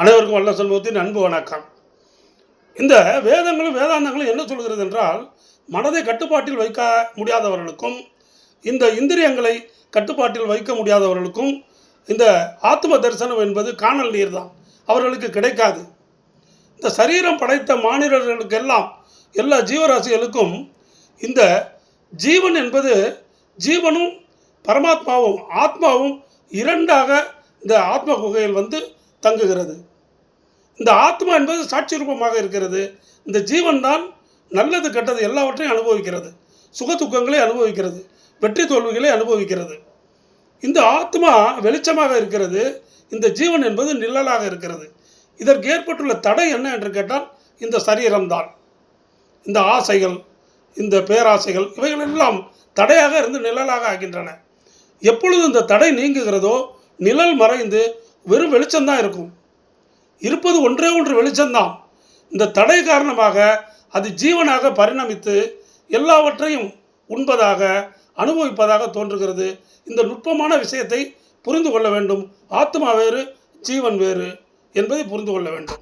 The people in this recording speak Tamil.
அனைவருக்கும் வல்ல செல்வத்தின் அன்பு வணக்கம். இந்த வேதங்களும் வேதாந்தங்களும் என்ன சொல்கிறது என்றால் மனதை கட்டுப்பாட்டில் வைக்க முடியாதவர்களுக்கும் இந்த இந்திரியங்களை கட்டுப்பாட்டில் வைக்க முடியாதவர்களுக்கும் இந்த ஆத்ம தரிசனம் என்பது காணல் நீர் தான் அவர்களுக்கு கிடைக்காது. இந்த சரீரம் படைத்த மாநிலர்களுக்கெல்லாம் எல்லா ஜீவராசிகளுக்கும் இந்த ஜீவன் என்பது ஜீவனும் பரமாத்மாவும் ஆத்மாவும் இரண்டாக இந்த ஆத்ம குகையில் வந்து தங்குகிறது. இந்த ஆத்மா என்பது சாட்சி ரூபமாக இருக்கிறது. இந்த ஜீவன் தான் நல்லது கெட்டது எல்லாவற்றையும் அனுபவிக்கிறது. சுக துக்கங்களை அனுபவிக்கிறது. வெற்றி தோல்விகளை அனுபவிக்கிறது. இந்த ஆத்மா வெளிச்சமாக இருக்கிறது. இந்த ஜீவன் என்பது நிழலாக இருக்கிறது. இதற்கு ஏற்பட்டுள்ள தடை என்ன என்று கேட்டால் இந்த சரீரம்தான். இந்த ஆசைகள் இந்த பேராசைகள் இவைகள் எல்லாம் தடையாக இருந்து நிழலாக ஆகின்றன. எப்பொழுது இந்த தடை நீங்குகிறதோ நிழல் மறைந்து வெறும் வெளிச்சம்தான் இருக்கும். இருப்பது ஒன்றே ஒன்று வெளிச்சம்தான். இந்த தடை காரணமாக அது ஜீவனாக பரிணமித்து எல்லாவற்றையும் உண்பதாக அனுபவிப்பதாக தோன்றுகிறது. இந்த நுட்பமான விஷயத்தை புரிந்து கொள்ள வேண்டும். ஆத்மா வேறு ஜீவன் வேறு என்பதை புரிந்து கொள்ள வேண்டும்.